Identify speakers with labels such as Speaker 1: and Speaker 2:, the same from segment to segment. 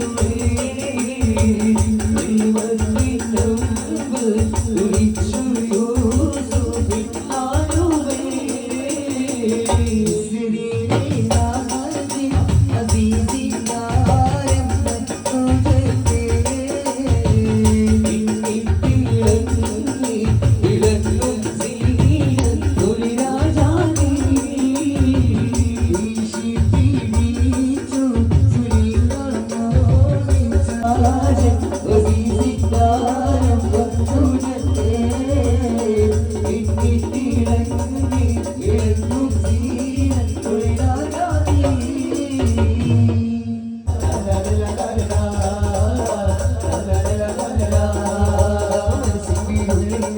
Speaker 1: Thank you.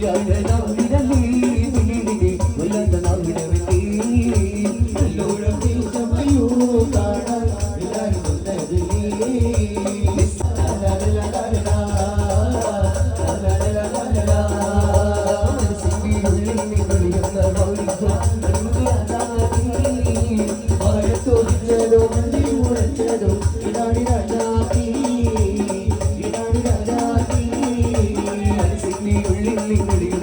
Speaker 1: Yeah, yeah, Minggu.